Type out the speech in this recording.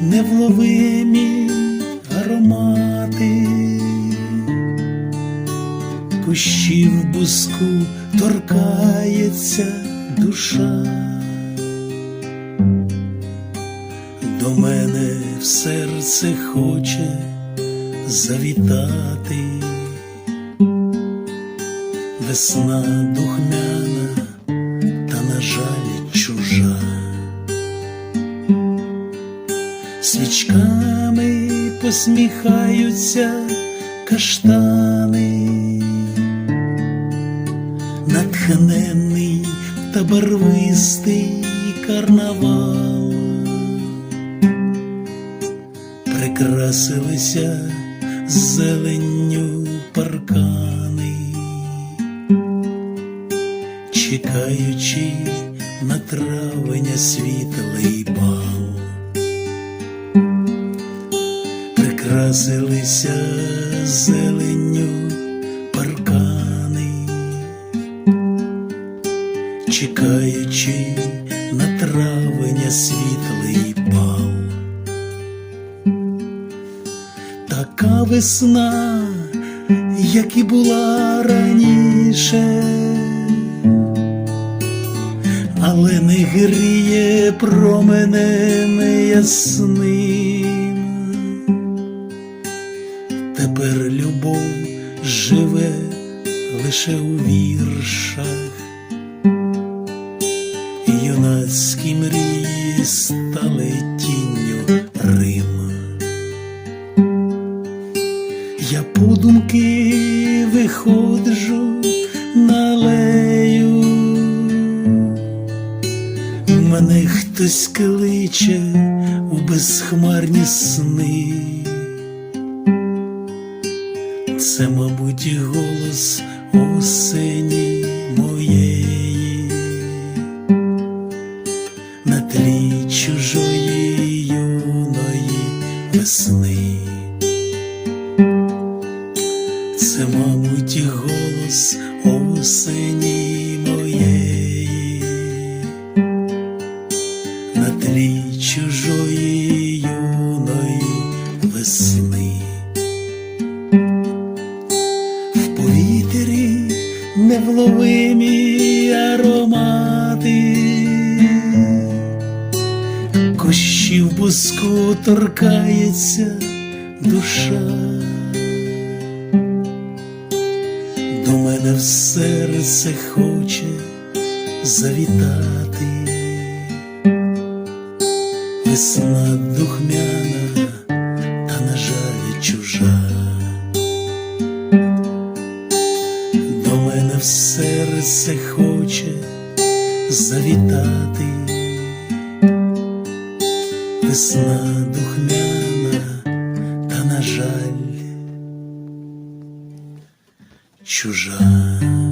невловимі аромати, кущів буску торкається душа, до мене в серце хоче завітати, весна духмяна Свічками посміхаються каштани, натхненний та барвистий карнавал, прикрасилися зеленню паркани, чекаючи на травеня світлий бал. Прикрасилися зеленню паркани, чекаючи на травеня світлий бал. Така весна, як і була раніше, але не гріє променем ясним. Тепер любов живе лише у віршах, юнацькі мрії стали тінню Рим. Я подумки виходжу на алею, мене хтось кличе у безхмарні сни. Це, мабуть, голос осені моєї на тлі чужої юної весни. Це, мабуть, голос осені моєї на тлі чужої юної весни. Невловимі аромати, кущів буску торкається душа, до мене в серце хоче завітати, весна духмяна та, на жаль, чужа. Серце хоче завітати, весна духмяна та, на жаль, чужа.